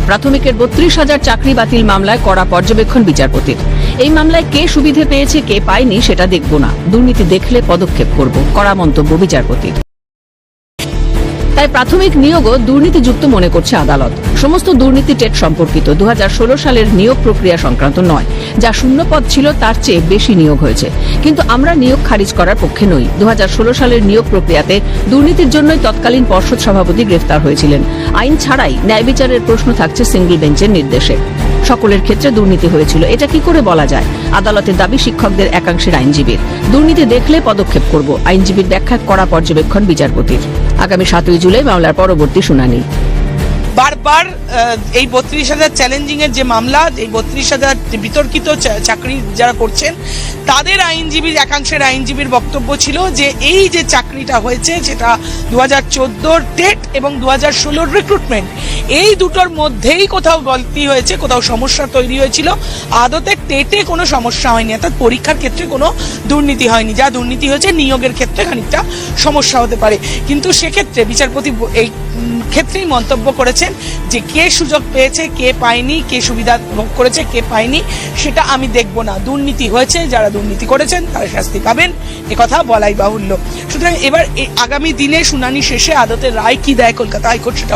প্রাথমিকের বত্রিশ হাজার চাকরি বাতিল মামলায় করা পর্যবেক্ষণ বিচারপতির। এই মামলায় কে সুবিধে পেয়েছে, কে পায়নি, সেটা দেখব না। দুর্নীতি দেখলে পদক্ষেপ করব করা মন্তব্য বিচারপতির। তাই প্রাথমিক নিয়োগও দুর্নীতিযুক্ত মনে করছে আদালত। সমস্ত দুর্নীতি টেট সম্পর্কিত দু হাজার ষোলো সালের নিয়োগ প্রক্রিয়া সংক্রান্ত নয়। যা শূন্য পদ ছিল, তার চেয়ে বেশি নিয়োগ হয়েছে। কিন্তু আমরা নিয়োগ খারিজ করার পক্ষে নই। দু সালের নিয়োগ প্রক্রিয়াতে দুর্নীতির জন্যই তৎকালীন পর্ষদ সভাপতি গ্রেফতার হয়েছিলেন। আইন ছাড়াই ন্যায় বিচারের প্রশ্ন থাকছে সিঙ্গল বেঞ্চের নির্দেশে। সকলের ক্ষেত্রে দুর্নীতি হয়েছিল। এটা কি করে বলা যায়? আদালতের দাবি, শিক্ষকদের একাংশের আইনজীবীর। দুর্নীতি দেখলে পদক্ষেপ করব। আইনজীবীর ব্যাখ্যা করা পর্যবেক্ষণ বিচারপতির। আগামী সাতই জুলাই মামলার পরবর্তী শুনানি। বারবার এই বত্রিশ হাজার চ্যালেঞ্জিং এর যে মামলা, এই বত্রিশ হাজার বিতর্কিত চাকরি যারা করছেন, তাদের আইনজীবীর, একাংশের আইনজীবীর বক্তব্য ছিল যে এই যে চাকরিটা হয়েছে, সেটা দু হাজার চোদ্দোর টেট এবং দু হাজার ষোলোর রিক্রুটমেন্ট এই দুটোর মধ্যেই কোথাও গলতি হয়েছে, কোথাও সমস্যা তৈরি হয়েছিল। আদতে টেটে কোনো সমস্যা হয়নি, অর্থাৎ পরীক্ষার ক্ষেত্রে কোনো দুর্নীতি হয়নি। যা দুর্নীতি হয়েছে, নিয়োগের ক্ষেত্রে খানিকটা সমস্যা হতে পারে। কিন্তু সেক্ষেত্রে বিচারপতি এই ক্ষেত্রেই মন্তব্য করেছেন যে কে সুযোগ পেয়েছে, কে পায়নি, কে সুবিধা ভোগ করেছে, কে পায়নি, সেটা আমি দেখব না। দুর্নীতি হয়েছে, যারা দুর্নীতি করেছেন, তারা শাস্তি পাবেন। কথা বলাই বাহুল্য। সুতরাং এবার আগামী দিনে শুনানি শেষে আদতের রায় কি দেয় কলকাতা হাইকোর্ট সেটা